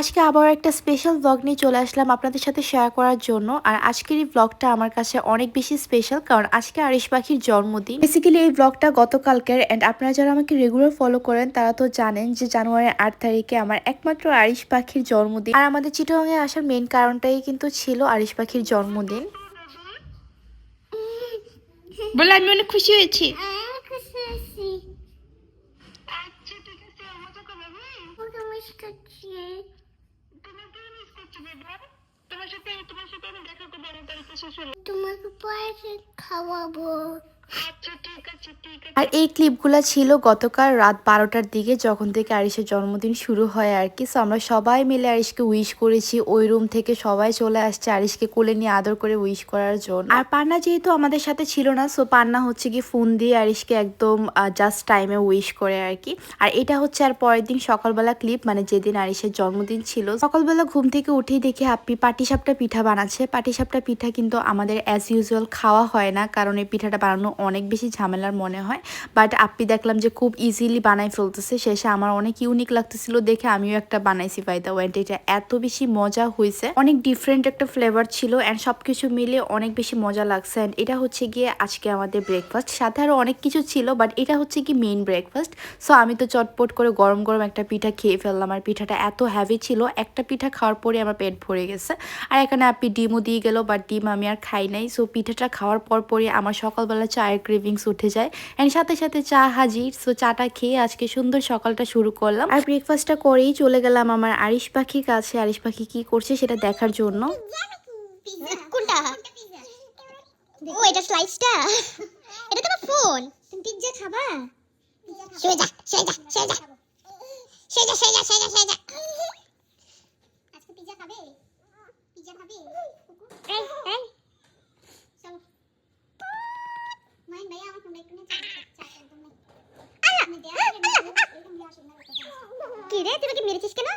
আজকে আবার একটা স্পেশাল ব্লগ নিয়ে চলে আসলাম আপনাদের সাথে শেয়ার করার জন্য। আর আজকের এই ব্লগটা আমার কাছে অনেক বেশি স্পেশাল কারণ আজকে আরিশ পাখির জন্মদিন। বেসিক্যালি এই ব্লগটা গতকালকের অ্যান্ড আপনারা যারা আমাকে রেগুলার ফলো করেন, তারা তো জানেন যে জানুয়ারির আট তারিখে আমার একমাত্র আরিশ পাখির জন্মদিন। আর আমাদের চিটগাঙে আসার মেন কারণটাই কিন্তু ছিল আরিশ পাখির জন্মদিন। বলে আমি অনেক খুশি হয়েছি আচ্ছা ঠিক আছে মজা করবে হুম তোমাকে মিস করছি বাবা তোমার সাথে তোমার সাথে আমি দেখা করব আমার বাড়িতে শ্বশুর তোমাকে পরে খাওয়াবো আচ্ছা ঠিক আছে ঠিক আছে আর এই ক্লিপগুলো ছিল গতকাল রাত বারোটার দিকে যখন থেকে আরিশের জন্মদিন শুরু হয় আর কি। সো আমরা সবাই মিলে আরিশকে উইশ করেছি। ওই রুম থেকে সবাই চলে আসছে আরিশকে কোলে নিয়ে আদর করে উইশ করার জন্য। আর পান্না যেহেতু আমাদের সাথে ছিল না সো পান্না হচ্ছে কি ফোন দিয়ে আরিশকে একদম জাস্ট টাইমে উইশ করে আর কি। আর এটা হচ্ছে আর পরের দিন সকালবেলা ক্লিপ মানে যেদিন আরিশের জন্মদিন ছিল। সকালবেলা ঘুম থেকে উঠেই দেখি হাপ্পি পাটিসাপটা পিঠা বানাচ্ছে। পাটিসাপটা পিঠা কিন্তু আমাদের অ্যাজ ইউজুয়াল খাওয়া হয় না, কারণ এই পিঠাটা বানানো অনেক বেশি ঝামেলার মনে হয়। বাট আপ্পি দেখলাম যে খুব ইজিলি বানাই ফেলতেছে। শেষে আমার অনেক ইউনিক লাগতেছিল দেখে আমিও একটা বানাইছি বাই দা ওয়েন্ট এটা এত বেশি মজা হয়েছে অনেক ডিফারেন্ট একটা ফ্লেভার ছিল অ্যান্ড সব কিছু মিলে অনেক বেশি মজা লাগছে। অ্যান্ড এটা হচ্ছে গিয়ে আজকে আমাদের ব্রেকফাস্ট সাথে আরও অনেক কিছু ছিল বাট এটা হচ্ছে কি মেইন ব্রেকফাস্ট সো আমি তো চটপট করে গরম গরম একটা পিঠা খেয়ে ফেললাম। আর পিঠাটা এত হ্যাভি ছিল, একটা পিঠা খাওয়ার পরে আমার পেট ভরে গেছে। আর এখানে আপনি ডিমও দিয়ে গেল বাট ডিম আমি আর খাই নাই। সো পিঠাটা খাওয়ার পর পরে আমার সকালবেলা চায়ের ক্রেভিংস উঠে যায়। অ্যান্ড সাথে সাথে চা হাজির সো চাটা খেয়ে আজকে সুন্দর সকালটা শুরু করলাম। আর ব্রেকফাস্টটা করেই চলে গেলাম আমার আরিশ পাখির কাছে। আরিশ পাখি কি করছে সেটা দেখার জন্য নিয়ে চা একদম নেই কি রে তুই কি মেরেছিস কেন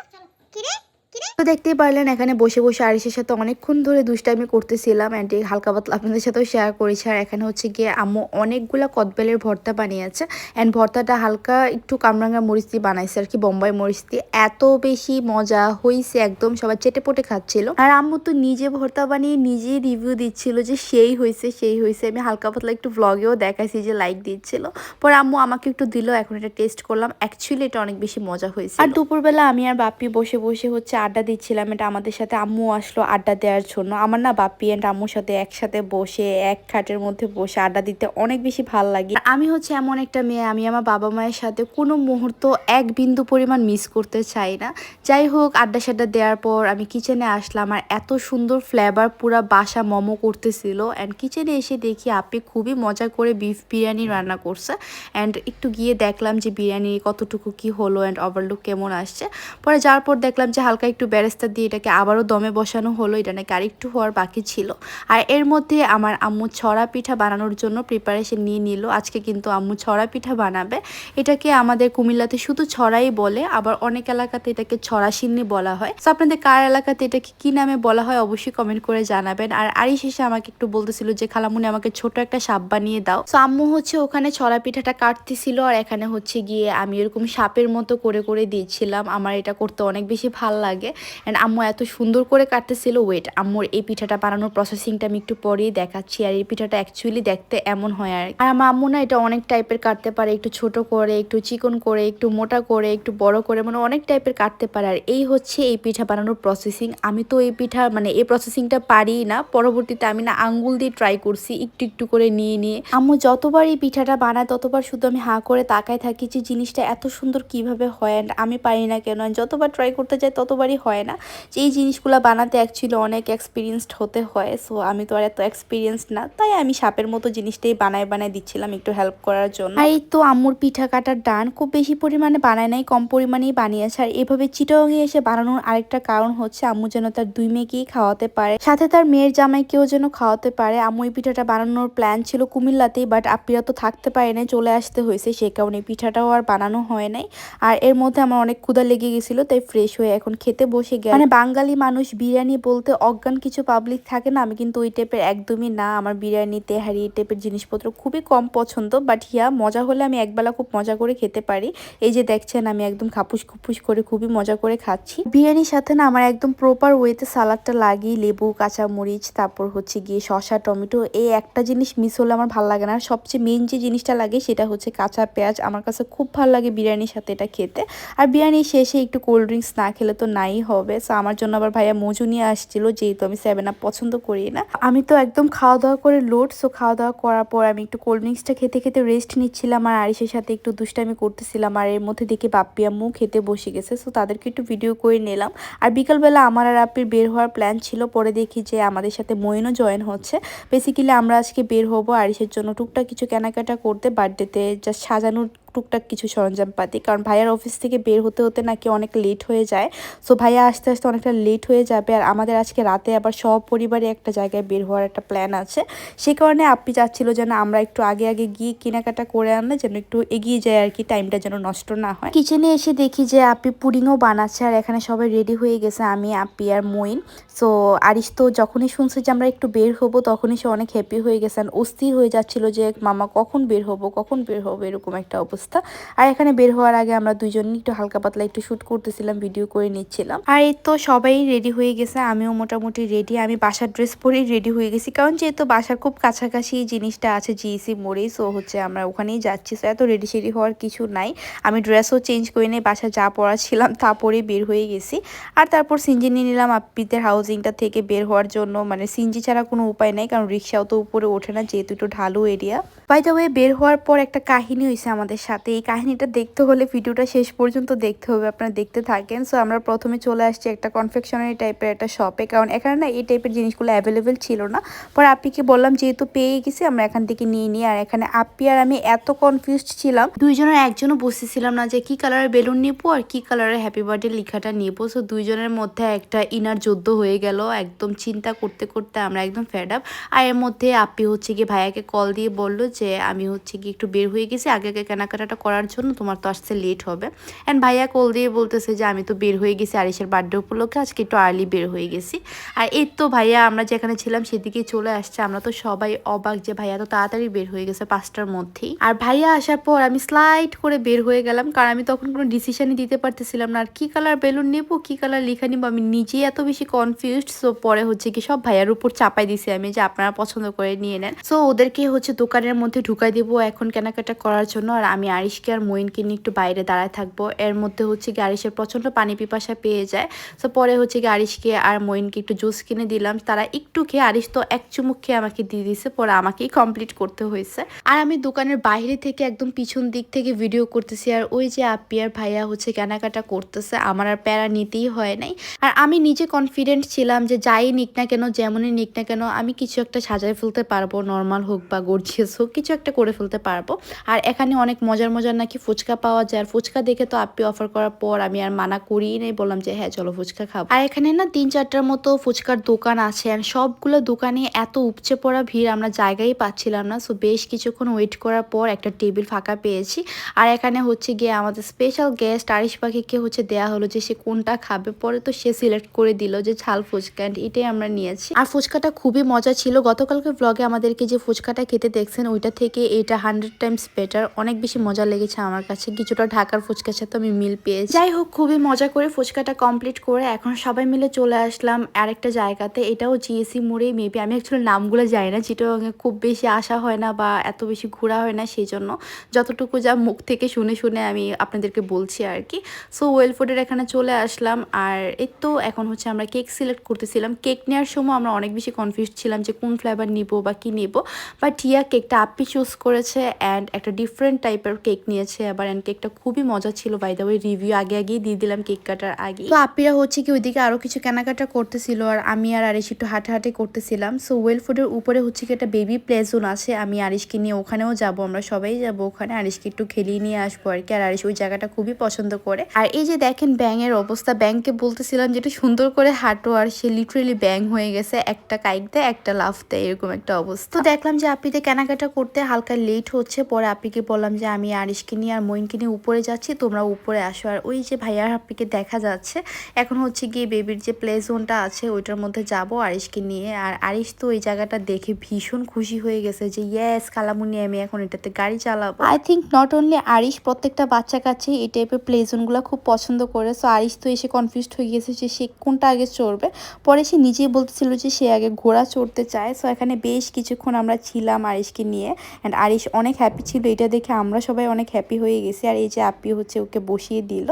কি রে কি রে তো দেখতেই পারলেন, এখানে বসে বসে আরিসের সাথে অনেকক্ষণ ধরে দুষ্টামি করতেছিলাম অ্যান্ড এই হালকা পাতলা আপনাদের সাথেও শেয়ার করেছি। আর এখানে হচ্ছে গিয়ে আম্মু অনেকগুলো কদবেলের ভর্তা বানিয়েছে অ্যান্ড ভর্তাটা হালকা একটু কামরাঙ্গা মরিচ দিয়ে বানাইছে আর কি, বোম্বাই মরিচ দিয়ে। এত বেশি মজা হয়েছে একদম, সবাই চেটে পটে খাচ্ছিল। আর আম্মু তো নিজে ভর্তা বানিয়ে নিজেই রিভিউ দিচ্ছিল যে সেই হয়েছে সেই হয়েছে আমি হালকা পাতলা একটু ভ্লগেও দেখাইছি যে লাইক দিচ্ছিল। পরে আম্মু আমাকে একটু দিল, এখন এটা টেস্ট করলাম। অ্যাকচুয়ালি এটা অনেক বেশি মজা হয়েছে আর দুপুরবেলা আমি আর বাপ্পি বসে বসে হচ্ছে আড্ডা দিচ্ছিলাম, এটা আমাদের সাথে আম্মু আসলো আড্ডা দেওয়ার জন্য। আমার না বাপ্পি অ্যান্ড আম্মুর সাথে একসাথে বসে, এক খাটের মধ্যে বসে আড্ডা দিতে অনেক বেশি ভালো লাগে। আমি হচ্ছে এমন একটা মেয়ে, আমি আমার বাবা মায়ের সাথে কোনো মুহূর্ত এক বিন্দু পরিমাণ মিস করতে চাই না। যাই হোক, আড্ডা সাড্ডা দেওয়ার পর আমি কিচেনে আসলাম, আর এত সুন্দর ফ্লেভার পুরা বাসা মোমো করতেছিল। অ্যান্ড কিচেনে এসে দেখি আপনি খুবই মজা করে বিফ বিরিয়ানি রান্না করছে। অ্যান্ড একটু গিয়ে দেখলাম যে বিরিয়ানি কতটুকু কি হলো অ্যান্ড ওভারলুক কেমন আসছে। পরে যাওয়ার পর দেখলাম যে হালকা একটু ব্যারেস্তা দিয়ে এটাকে আবারও দমে বসানো হলো, এটা নাকি আরেকটু হওয়ার বাকি ছিল। আর এর মধ্যে আমার আম্মু ছড়া পিঠা বানানোর জন্য প্রিপারেশন নিয়ে নিল। আজকে কিন্তু আম্মু ছড়া পিঠা বানাবে। এটাকে আমাদের কুমিল্লাতে শুধু ছড়াই বলে, আবার অনেক এলাকাতে এটাকে ছড়া সিন্নি বলা হয়। তো আপনাদের কার এলাকাতে এটাকে কি নামে বলা হয় অবশ্যই কমেন্ট করে জানাবেন। আর আরি শেষে আমাকে একটু বলতেছিল যে, খালামুনি, আমাকে ছোট একটা সাপ বানিয়ে দাও। তো আম্মু হচ্ছে ওখানে ছড়া পিঠাটা কাটতেছিল, আর এখানে হচ্ছে গিয়ে আমি এরকম সাপের মতো করে করে দিয়েছিলাম। আমার এটা করতে অনেক বেশি ভালো লাগে। অ্যান্ড আম্মু এত সুন্দর করে কাটতেছিল ওয়েট আম্মুর এই পিঠাটা বানানোর প্রসেসিংটা আমি একটু পরেই দেখাচ্ছি আর এই পিঠাটা অ্যাকচুয়ালি দেখতে এমন হয় আর আর আমার আম্মু না এটা অনেক টাইপের কাটতে পারে, একটু ছোট করে, একটু চিকন করে, একটু মোটা করে, একটু বড় করে মানে অনেক টাইপের কাটতে পারে আর এই হচ্ছে এই পিঠা বানানোর প্রসেসিং আমি তো এই পিঠা মানে এই প্রসেসিংটা পারি না, পরবর্তীতে আমি না আঙ্গুল দিয়ে ট্রাই করছি একটু একটু করে নিয়ে নিয়ে। আম্মু যতবার এই পিঠাটা বানায়, ততবার শুধু আমি হাঁ করে তাকায় থাকি যে জিনিসটা এত সুন্দর কীভাবে হয় and আমি পারি না কেন। যতবার ট্রাই করতে যাই, ততবারই হয় না। যে এই জিনিসগুলো বানাতে অ্যাকচুয়ালি অনেক এক্সপিরিয়েন্সড হতে হয় সো আমি তো আর এত এক্সপিরিয়েন্স না। তাই আমি সাপের মতো জিনিসটাই বানায় বানায় দিচ্ছিলাম একটু হেল্প করার জন্য। আর এই তো আম্মুর পিঠা কাটার ডান খুব বেশি পরিমাণে বানায় নাই, কম পরিমাণেই বানিয়েছে। আর এভাবে চিটংয়ে এসে বানানোর আরেকটা কারণ হচ্ছে আম্মু যেন তার দুই মেয়েকেই খাওয়াতে পারে। সাথে তার মেয়ের জামাইকেও যেন খাওয়াতে পারে। আম্মু পিঠাটা বানানোর প্ল্যান ছিল কুমিল্লাতেই বাট আপিরা তো থাকতে পারে নাই, চলে আসতে হয়েছে। সে কারণে পিঠাটাও আর বানানো হয় নাই। আর এর মধ্যে আমার অনেক ক্ষুধা লেগে গেছিল, তাই ফ্রেশ হয়ে এখন খেতে বসে বসে গেল। মানে বাঙালি মানুষ বিরিয়ানি বলতে অজ্ঞান কিছু পাবলিক থাকে না, আমি কিন্তু ওই টাইপের একদমই না। আমার বিরিয়ানি, তেহারি এই টাইপের জিনিসপত্র খুবই কম পছন্দ বাট হিয়া মজা হলে আমি একবেলা খুব মজা করে খেতে পারি। এই যে দেখছেন, আমি একদম খাপুস খুপুস করে খুবই মজা করে খাচ্ছি। বিরিয়ানির সাথে না আমার একদম প্রপার ওয়েতে সালাডটা লাগিয়ে, লেবু কাঁচা মরিচ তারপর হচ্ছে গিয়ে শসা, টমেটো, এই একটা জিনিস মিস হলে আমার ভালো লাগে না। আর সবচেয়ে মেন যে জিনিসটা লাগে সেটা হচ্ছে কাঁচা পেঁয়াজ। আমার কাছে খুব ভালো লাগে বিরিয়ানির সাথে এটা খেতে। আর বিরিয়ানি শেষে একটু কোল্ড ড্রিঙ্কস না খেলে তো নাই হবে। সো আমার জন্য আবার ভাইয়া মজু নিয়ে আসছিল, যেহেতু আমি সেভেন আপ পছন্দ করি না। আমি তো একদম খাওয়া দাওয়া করে লোড সো খাওয়া দাওয়া করার পর আমি একটু কোল্ড ড্রিঙ্কসটা খেতে খেতে রেস্ট নিচ্ছিলাম আর আরিসের সাথে একটু দুষ্টামি করতেছিলাম আর এর মধ্যে দেখি বাপ্পি আম্মু খেতে বসে গেছে। সো তাদেরকে একটু ভিডিও করে নিলাম। আর বিকালবেলা আমার আর আপ্পির বের হওয়ার প্ল্যান ছিল, পরে দেখি যে আমাদের সাথে মইনও জয়েন হচ্ছে। বেসিক্যালি আমরা আজকে বের হব আরিসের জন্য টুকটাক কিছু কেনাকাটা করতে বার্থডেতে জাস্ট সাজানোর টুকটাক কিছু সরঞ্জাম পাতি কারণ ভাইয়ার অফিস থেকে বের হতে হতে নাকি অনেক লেট হয়ে যায়। সো ভাইয়া আস্তে আস্তে অনেকটা লেট হয়ে যাবে। আর আমাদের আজকে রাতে আবার সব পরিবারে একটা জায়গায় বের হওয়ার একটা প্ল্যান আছে। সে কারণে আপনি চাচ্ছিল যেন আমরা একটু আগে আগে গিয়ে কেনাকাটা করে আনলে যেন একটু এগিয়ে যায় আর কি টাইমটা যেন নষ্ট না হয়। কিচেনে এসে দেখি যে আপি পুডিংও বানাচ্ছে আর এখানে সবাই রেডি হয়ে গেছে, আমি, আপি আর মইন সো আরিস তো যখনই শুনছে যে আমরা একটু বের হব, তখনই সে অনেক হ্যাপি হয়ে গেছে আর অস্থির হয়ে যাচ্ছিল যে, মামা, কখন বের হব? কখন বের হব? এরকম একটা অবস্থা। আর এখানে বের হওয়ার আগে আমরা দুজনই একটু হালকা পাতলা একটু শ্যুট করতেছিলাম ভিডিও করে নিচ্ছিলাম। আর এই তো সবাই রেডি হয়ে গেছে, আমিও মোটামুটি রেডি আমি বাসার ড্রেস পরেই রেডি হয়ে গেছি। কারণ যেহেতু বাসার খুব কাছাকাছি জিনিসটা আছে জিএসি মোড়েই সো হচ্ছে আমরা ওখানেই যাচ্ছি। সো এত রেডি সেডি হওয়ার কিছু নাই। আমি ড্রেসও চেঞ্জ করে নিয়ে বাসা যা পরা ছিলাম তা বের হয়ে গেছি। আর তারপর সিঞ্জি নিয়ে নিলাম আপ্পিদের হাউজিংটা থেকে বের হওয়ার জন্য মানে সিঞ্জি ছাড়া কোনো উপায় নাই, কারণ রিক্সাও তো উপরে ওঠে না, যেহেতু একটু ঢালু এরিয়া বাই দ্য ওয়ে বের হওয়ার পর একটা কাহিনী হয়েছে আমাদের সাথে। এই কাহিনীটা দেখতে হলে ভিডিওটা শেষ পর্যন্ত দেখতে হবে, আপনারা দেখতে থাকেন। সো আমরা প্রথমে চলে আসছি একটা কনফেকশনারি টাইপের একটা শপে কারণ এখানে না এই টাইপের জিনিসগুলো অ্যাভেলেবেল ছিল না। পরে আপ্পিকে বললাম, যেহেতু পেয়ে গেছি, আমরা এখান থেকে নিয়ে নিই। আর এখানে আপ্পি আর আমি এত কনফিউজড ছিলাম। দুইজনের একজনও বসেছিলাম না যে কি কালারের বেলুন নিবো আর কি কালারের হ্যাপি বার্থডে লেখাটা নিবো। সো দুইজনের মধ্যে একটা ইনার যুদ্ধ হয়ে গেল। একদম চিন্তা করতে করতে আমরা একদম ফেড আপ আর এর মধ্যে আপ্পি হচ্ছে কি ভাইয়াকে কল দিয়ে বলল যে, আমি হচ্ছে কি একটু বের হয়ে গেছি। আগে আগে কেনাকাটাটা করার জন্য তোমার তো আসতে লেট হবে। অ্যান্ড ভাইয়া কল দিয়ে বলতেছে যে, আমি তো বের হয়ে গেছি আরিসের বার্থডে উপলক্ষে। আজকে একটু আর্লি বের হয়ে গেছি। আর এই তো ভাইয়া আমরা যেখানে ছিলাম সেদিকে চলে আসছে। আমরা তো সবাই অবাক যে, ভাইয়া তো তাড়াতাড়ি বের হয়ে গেছে পাঁচটার মধ্যেই। আর ভাইয়া আসার পর আমি স্লাইড করে বের হয়ে গেলাম। কারণ আমি তখন কোনো ডিসিশনই দিতে পারতেছিলাম না। আর কী কালার বেলুন নেব, কী কালার লেখা নিবো, আমি নিজেই এত বেশি কনফিউজড সো পরে হচ্ছে কি সব ভাইয়ার উপর চাপাই দিছি আমি যে আপনারা পছন্দ করে নিয়ে নেন। সো ওদেরকে হচ্ছে দোকানের মধ্যে ঢুকাই দেবো এখন কেনাকাটা করার জন্য। আর আমি আরিশকে আর মইনকে নিয়ে একটু বাইরে দাঁড়ায় থাকব। এর মধ্যে হচ্ছে কি আরিশের প্রচণ্ড পানি পিপাসা পেয়ে যায়। সো পরে হচ্ছে কি আরিশকে আর মইনকে একটু জুস কিনে দিলাম। তারা একটু খেয়ে আরিশ তো এক চুমুক খেয়ে আমাকে দিয়ে দিছে, পরে আমাকেই কমপ্লিট করতে হয়েছে। আর আমি দোকানের বাইরে থেকে একদম পিছন দিক থেকে ভিডিও করতেছি। আর ওই যে আপি আর ভাইয়া হচ্ছে কেনাকাটা করতেছে, আমার আর প্যারা নিতেই হয় নাই। আর আমি নিজে কনফিডেন্ট ছিলাম যে যাই নিক না কেন, যেমনই নিক না কেন, আমি কিছু একটা সাজায় ফেলতে পারব নর্মাল হোক বা গর্জিয়াস হোক, কিছু একটা করে ফেলতে পারব। আর এখানে অনেক মজার মজার নাকি ফুচকা পাওয়া যায়। আর ফুচকা দেখে তো আপনি অফার করার পর আমি আর মানা করিই নেই, বললাম যে হ্যাঁ চলো ফুচকা খাব। আর এখানে না তিন চারটার মতো ফুচকার দোকান আছে। আর সবগুলো দোকানে এত উপচে পড়া ভিড় আমরা জায়গায় পাচ্ছিলাম না। সো বেশ কিছুক্ষণ ওয়েট করার পর একটা টেবিল ফাঁকা পেয়েছি। আর এখানে হচ্ছে গিয়ে আমাদের স্পেশাল গেস্ট আরিশ পাখিকে হচ্ছে দেয়া হলো যে সে কোনটা খাবে। পরে তো সে সিলেক্ট করে দিল যে ঝাল ফুচকা and এটাই আমরা নিয়েছি। আর ফুচকাটা খুবই মজা ছিল। গতকালকে ব্লগে আমাদেরকে যে ফুচকাটা খেতে দেখছেন, ওইটা থেকে এটা হান্ড্রেড টাইমস বেটার অনেক বেশি মজা লেগেছে আমার কাছে। কিছুটা ঢাকার ফুচকার সাথে আমি মিল পেয়েছি। যাই হোক, খুবই মজা করে ফুচকাটা কমপ্লিট করে এখন সবাই মিলে চলে আসলাম আরেকটা জায়গাতে। এটাও জিএসি মোড়েই মেবি আমি অ্যাকচুয়ালি নামগুলো জানি না। যেটা খুব বেশি আসা হয় না বা এত বেশি ঘোরা হয় না সেই জন্য যতটুকু যা মুখ থেকে শুনে শুনে আমি আপনাদেরকে বলছি আর কি। সো ওয়েল ফুডের এখানে চলে আসলাম। আর এই তো, এখন হচ্ছে আমরা কেক সিলেক্ট করতেছিলাম। কেক নেওয়ার সময় আমরা অনেক বেশি কনফিউজ ছিলাম যে কোন ফ্লেভার নিব বা কি নিব। বাট টিয়া কেকটা আপি চুজ করেছে অ্যান্ড একটা ডিফারেন্ট টাইপের কেক নিয়েছে আবার অ্যান্ড কেকটা খুবই মজা ছিল বাই দ্য ওই রিভিউ আগে আগেই দিয়ে দিলাম কেক কাটার আগে তো আপিরা হচ্ছে কি ওইদিকে আরও কিছু কেনাকাটা করতেছিল আর আমি আর আরিশ একটু হাঁটাহাঁটি করতেছিলাম। সো ওয়েল ফুডের উপরে হচ্ছে কি একটা বেবি প্লে জোন আছে, আমি আরিশকে নিয়ে ওখানেও যাব, আমরা সবাই যাব ওখানে, আরিশকে একটু খেলিয়ে নিয়ে আসব আর কি। আর আরিশ ওই জায়গাটা খুবই পছন্দ করে। আর এই যে দেখেন ব্যাঙের অবস্থা ব্যাংকে বলতেছিলাম যে একটু সুন্দর করে হাঁটো আর সে লিটারেলি ব্যাং হয়ে গেছে একটা কাইক দেয় একটা লাফ দেয় এরকম একটা অবস্থা। তো দেখলাম যে আপিতে কেনাকাটা করতে হালকা লেট হচ্ছে পরে আপিকে বললাম যে আমি আরিশকে নিয়ে আর মইনকে নিয়ে উপরে যাচ্ছি তোমরা উপরে আসো। আর ওই যে ভাইয়ার হাপ্পিকে দেখা যাচ্ছে এখন হচ্ছে গিয়ে বেবির যে প্লে জোনটা আছে ওইটার মধ্যে যাব আরিশকে নিয়ে। আর আরিশ তো ওই জায়গাটা দেখে ভীষণ খুশি হয়ে গেছে যে ইয়েস কালামুনি আমি এখন এটাতে গাড়ি চালাবো। I think not only Arish প্রত্যেকটা বাচ্চা কাছে এই টাইপের প্লে জোনগুলো খুব পছন্দ করে। সো আরিশ তো এসে কনফিউজড হয়ে গেছে যে সে কোনটা আগে চড়বে। পরে সে নিজেই বলতেছিল যে সে আগে ঘোড়া চড়তে চায়। সো এখানে বেশ কিছুক্ষণ আমরা ছিলাম আরিশকে নিয়ে। অ্যান্ড আরিশ অনেক হ্যাপি ছিল। এটা দেখে আমরা সবাই অনেক হ্যাপি হয়ে গেছি। আর এই যে আপি হচ্ছে ওকে বসিয়ে দিল।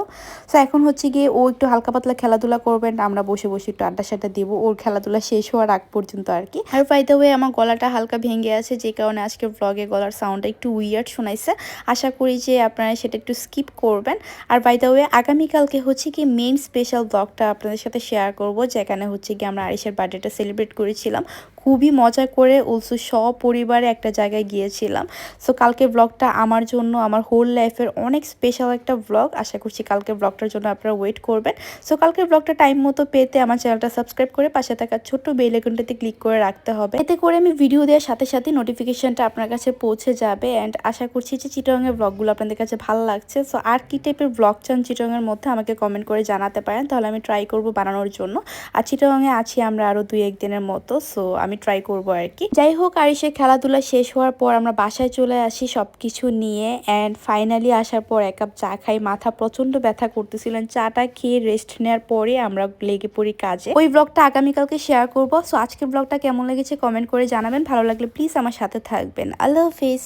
সো এখন হচ্ছে গিয়ে ও একটু হালকা পাতলা খেলাধুলা করবেন আমরা বসে বসে একটু আড্ডা সাড্ডা দিব। ওর খেলাধুলা শেষ হওয়ার আগ পর্যন্ত আর কি। আর বাই দ্য ওয়ে আমার গলাটা হালকা ভেঙে আছে। যে কারণে আজকে ব্লগে গলার সাউন্ডটা একটু উইয়ার্ড শোনাইছে। আশা করি যে আপনারা সেটা একটু স্কিপ করবেন। আর বাই দ্য ওয়ে আগামীকালকে হচ্ছে কি মেইন স্পেশাল ব্লগটা আপনাদের সাথে শেয়ার করব। যেখানে হচ্ছে গিয়ে আমরা আরিশার বার্থডেটা সেলিব্রেট করেছিলাম। খুবই মজা করে অলসো সপরিবারে একটা জায়গায় গিয়েছিলাম। সো কালকে ব্লগটা আমার জন্য, আমার হোল লাইফের অনেক স্পেশাল একটা ব্লগ আশা করছি কালকে ব্লগটার জন্য আপনারা ওয়েট করবেন। সো কালকের ব্লগটা টাইম মতো পেতে আমার চ্যানেলটা সাবস্ক্রাইব করে পাশে থাকা ছোট্ট বেল আইকনটাতে ক্লিক করে রাখতে হবে। এতে করে আমি ভিডিও দেওয়ার সাথে সাথে নোটিফিকেশনটা আপনার কাছে পৌঁছে যাবে। অ্যান্ড আশা করছি যে চিটরঙের ব্লগগুলো আপনাদের কাছে ভালো লাগছে। সো আর কি টাইপের ব্লগ চান চিটরঙের মধ্যে আমাকে কমেন্ট করে জানাতে পারেন। তাহলে আমি ট্রাই করব বানানোর জন্য। আর চিটরঙে আছি আমরা আরও দুই একদিনের মতো। সো আমি ট্রাই করব আর কি। যাই হোক আরিসের খেলাধুলা শেষ হওয়ার পর আমরা বাসায় চলে আসি সব কিছু নিয়ে অ্যান্ড ফাইনালি আসার পর এক কাপ চা খাই। মাথা প্রচণ্ড ব্যথা করতেছিলেন চাটা খেয়ে রেস্ট নেওয়ার পরে আমরা লেগে পড়ি কাজে। ওই ব্লগটা আগামীকালকে শেয়ার করব। সো আজকের ব্লগটা কেমন লেগেছে কমেন্ট করে জানাবেন। ভালো লাগলে প্লিজ আমার সাথে থাকবেন। আল্লাহ হাফিজ।